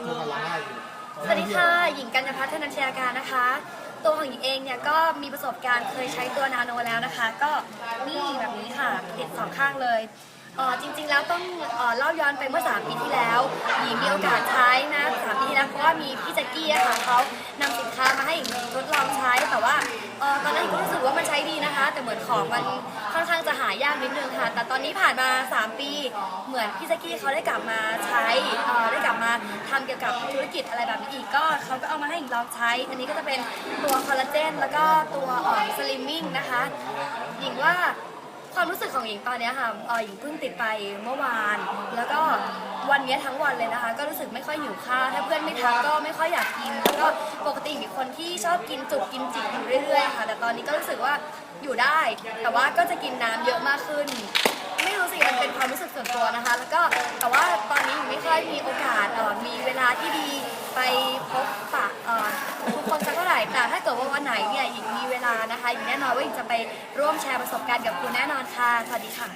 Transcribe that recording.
สวัสดีค่ะ หญิงกัญญาพัฒนัญชยาการนะคะ ตัวของหญิงเองเนี่ยก็มีประสบการณ์เคยใช้ตัวนาโนแล้วนะคะ ก็นี่แบบนี้ค่ะติดสองข้างเลยเอ่อจริงๆแล้วต้องเอ่อเล่าย้อนไปเมื่อ 3 ปีที่แล้ว หญิงมีโอกาสใช้นะสามปีที่แล้วเพราะว่ามีพี่แจ็กกี้อะค่ะเขานำสินค้ามาให้หญิงทดลองใช้ แต่ว่าเอ่อตอนนั้นหญิงก็รู้สึกว่ามันใช้ดีนะคะ แต่เหมือนของมันค่อนข้างจะหายากนิดนึงค่ะ แต่ตอนนี้ผ่านมา 3 ปี เหมือนพี่แจ็กกี้เขาได้กลับมาใช้เอ่อได้ ทำเกี่ยวกับธุรกิจอะไรแบบนี้อีกก็เขาก็เอามาให้หญิงลองใช้ อันนี้ก็จะเป็นตัวคอลลาเจนแล้วก็ตัวสลิมมิ่งนะคะหญิงว่าความรู้สึกของหญิงตอนเนี้ยค่ะเอ่อหญิงเพิ่งติดไปเมื่อวาน แล้วก็วันเนี้ยทั้งวันเลยนะคะ ก็รู้สึกไม่ค่อยหิวข้าวถ้าเพื่อนไม่ทักก็ไม่ค่อยอยากกิน แล้วก็ปกติหญิงเป็นคนที่ชอบกินจุกกินจิกอยู่เรื่อยๆค่ะ แต่ตอนนี้ก็รู้สึกว่าอยู่ได้ แต่ว่าก็จะกินน้ำเยอะมากขึ้น ไม่รู้สิมันเป็นความรู้สึกส่วนตัวนะคะ แล้วก็แต่ว่าตอนนี้หญิงไม่ค่อย มีโอกาสเอ่อมีเวลาที่ดีไปพบปะเอ่อทุกคนสักเท่าไหร่แต่ถ้าเกิดว่าวันไหนเนี่ยหญิงมีเวลานะคะหญิงแน่นอนว่าหญิงจะไปร่วมแชร์ประสบการณ์กับคุณแน่นอนค่ะสวัสดีค่ะ